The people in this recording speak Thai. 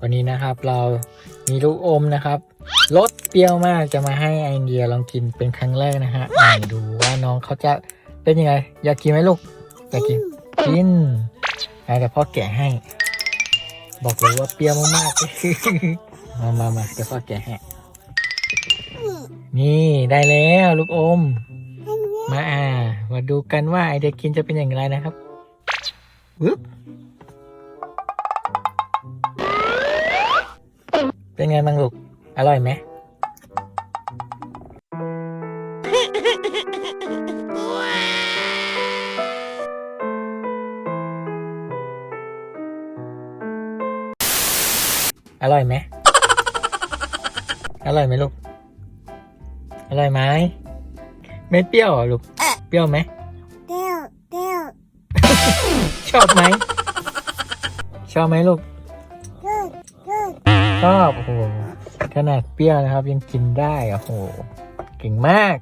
วันนี้นะครับเรามีลูกอมนะครับรสเปรี้ยวมากจะมาให้ไอเดียลองกินเป็นครั้งแรกนะฮะไหนดูว่าน้องเขาจะเป็นยังไง อยากกินไหมลูก อยากกิน กินอะเดี๋ยวพ่อแกะให้ บอกเลยว่าเปรี้ยวมากๆ มามามาเดี๋ยวพ่อแกะให้ นี่ได้แล้วลูกอม มาอ่า มาดูกันว่าไอเด็กกินจะเป็นอย่างไรนะครับวึบ เป็นไงบ้างลูก อร่อยไหมอร่อยไหมอร่อยไหมลูก อร่อยไหมไม่เปรี้ยวเหรอลูก เปรี้ยวไหมเตี้ยวเตี้ยวชอบไหม ชอบไหมลูกกูดกูด ชอบโอ้โหขนาดเปรี้ยวนะครับ ยังกินได้โอ้โหเก่งมาก